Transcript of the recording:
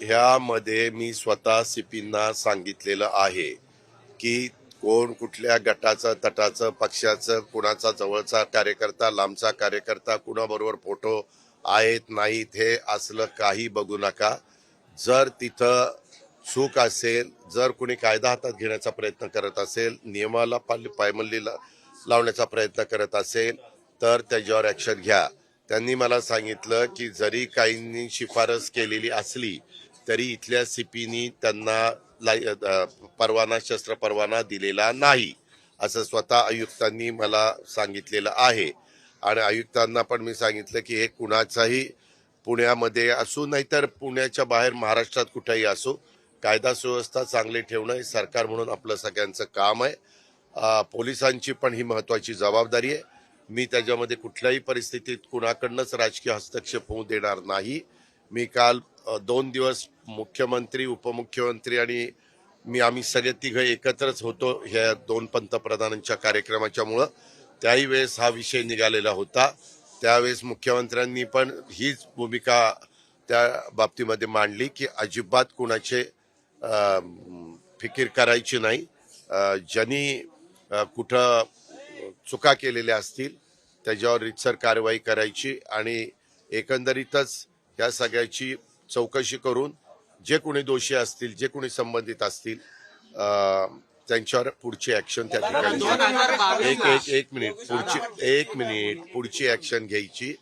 ह्यामध्ये मी स्वतः सिपींना सांगितलेलं आहे की कोण कुठल्या गटाचं तटाचं पक्षाचं कुणाचा जवळचा कार्यकर्ता लांबचा कार्यकर्ता कुणाबरोबर फोटो आहेत नाहीत हे असलं काही बघू नका. जर तिथं चूक असेल जर कुणी कायदा हातात घेण्याचा प्रयत्न करत असेल नियमाला पाल पायमल्लीला लावण्याचा प्रयत्न करत असेल तर त्याच्यावर ॲक्शन घ्या. त्यांनी मला सांगितलं की जरी काहींनी शिफारस केलेली असली तरी इथल्या सीपीनी त्यांना लाई परवाना शस्त्र परवाना दिलेला नाही असं स्वतः आयुक्तांनी मला सांगितलेलं आहे. आणि आयुक्तांना पण मी सांगितलं की हे कुणाचाही पुण्यामध्ये असो नाहीतर पुण्याच्या बाहेर महाराष्ट्रात कुठेही असो कायदा सुव्यवस्था चांगली ठेवणं हे सरकार म्हणून आपलं सगळ्यांचं काम आहे. पोलिसांची पण ही महत्त्वाची जबाबदारी आहे. मी त्याच्यामध्ये कुठल्याही परिस्थितीत कुणाकडनंच राजकीय हस्तक्षेप होऊ देणार नाही. मी काल दोन दिवस मुख्यमंत्री उपमुख्यमंत्री आणि मी आम्ही सगळे तिघं एकत्रच होतो ह्या दोन पंतप्रधानांच्या कार्यक्रमाच्यामुळं त्याही वेळेस हा विषय निघालेला होता. त्यावेळेस मुख्यमंत्र्यांनी पण हीच भूमिका त्या बाबतीमध्ये मांडली की अजिबात कुणाचे फिकीर करायची नाही. ज्यांनी कुठं चुका केलेल्या असतील त्याच्यावर रितसर कारवाई करायची आणि एकंदरीतच या सगळ्याची चौकशी करून जे कोणी दोषी असतील जे कोणी संबंधित असतील त्यांच्यावर पुढची ऍक्शन त्या ठिकाणी एक एक एक मिनिट. पुढची एक मिनिट. पुढची ऍक्शन घ्यायची.